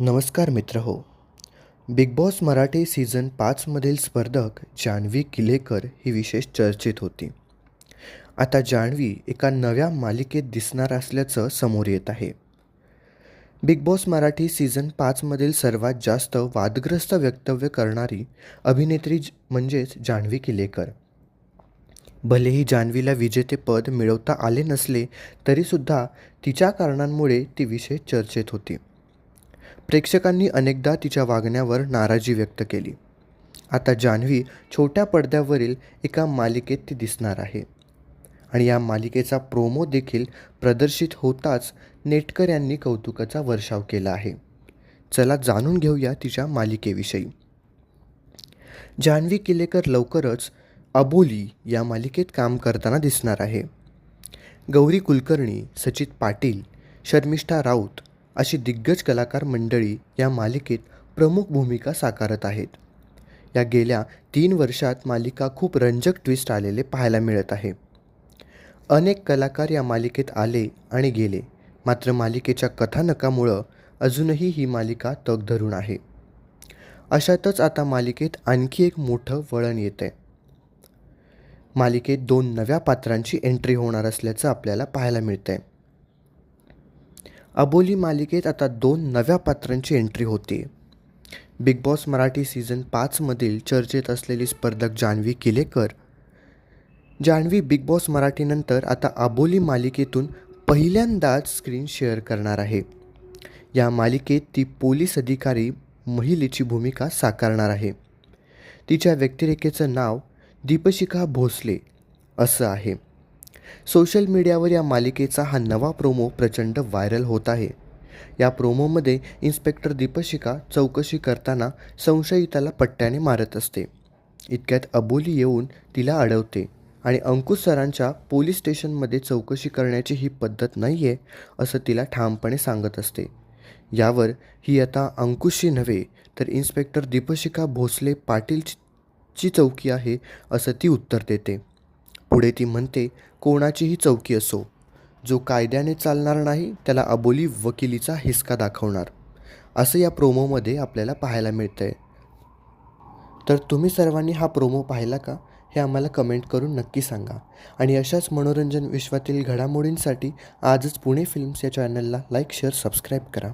नमस्कार मित्र हो. बिग बॉस मराठी सीझन पाचमधील स्पर्धक जान्हवी किलेकर ही विशेष चर्चेत होती. आता जान्हवी एका नव्या मालिकेत दिसणार असल्याचं समोर येत आहे. बिग बॉस मराठी सीझन पाचमधील सर्वात जास्त वादग्रस्त वक्तव्य करणारी अभिनेत्री ज- म्हणजेच जान्हवी किलेकर. भलेही जान्हवीला विजेतेपद मिळवता आले नसले तरीसुद्धा तिच्या कारणांमुळे ती विशेष चर्चेत होती. प्रेक्षकांनी अनेकदा तिच्या वागण्यावर नाराजी व्यक्त केली. आता जान्हवी छोट्या पडद्यावरील एका मालिकेत ती दिसणार आहे. आणि या मालिकेचा प्रोमो देखील प्रदर्शित होताच नेटकर यांनी कौतुकाचा वर्षाव केला आहे. चला जाणून घेऊया तिच्या मालिकेविषयी. जान्हवी किलेकर लवकरच अबोली या मालिकेत काम करताना दिसणार आहे. गौरी कुलकर्णी सचित पाटील शर्मिष्ठा राऊत अशी दिग्गज कलाकार मंडळी या मालिकेत प्रमुख भूमिका साकारत आहेत. या गेल्या तीन वर्षात मालिका खूप रंजक ट्विस्ट आलेले पाहायला मिळत आहे. अनेक कलाकार या मालिकेत आले आणि गेले मात्र मालिकेच्या कथानकामुळं अजूनही ही मालिका तग धरून आहे. अशातच आता मालिकेत आणखी एक मोठं वळण येतं मालिकेत दोन नव्या पात्रांची एंट्री होणार असल्याचं आपल्याला पाहायला मिळतंय. अबोली मालिकेत आता दोन नव्या पात्रांची एंट्री होते. बिग बॉस मराठी सीझन पाचमधील चर्चेत असलेली स्पर्धक जान्हवी किलेकर. जान्हवी बिग बॉस मराठीनंतर आता अबोली मालिकेतून पहिल्यांदाच स्क्रीन शेअर करणार आहे. या मालिकेत ती पोलीस अधिकारी महिलेची भूमिका साकारणार आहे. तिच्या व्यक्तिरेखेचं नाव दीपशिखा भोसले असं आहे. सोशल मीडियावर या मालिकेचा हा नवा प्रोमो प्रचंड व्हायरल होत आहे. या प्रोमोमध्ये इन्स्पेक्टर दीपशिका चौकशी करताना संशयिताला पट्ट्याने मारत असते. इतक्यात अबोली येऊन तिला अडवते आणि अंकुश सरांच्या पोलीस स्टेशनमध्ये चौकशी करण्याची ही पद्धत नाही आहे असं तिला ठामपणे सांगत असते. यावर ही आता अंकुशची नव्हे तर इन्स्पेक्टर दीपशिका भोसले पाटीलची चौकी आहे असं ती उत्तर देते. पुढे ती म्हणते कोणाचीही चौकी असो. जो कायद्याने चालणार नाही त्याला अबोली वकिलीचा हिसका दाखवणार. असं या प्रोमोमध्ये आपल्याला पाहायला मिळतं आहे तर तुम्ही सर्वांनी हा प्रोमो पाहिला का हे आम्हाला कमेंट करून नक्की सांगा. आणि अशाच मनोरंजन विश्वातील घडामोडींसाठी आजच पुणे फिल्म्स या चॅनलला लाईक शेअर सबस्क्राईब करा.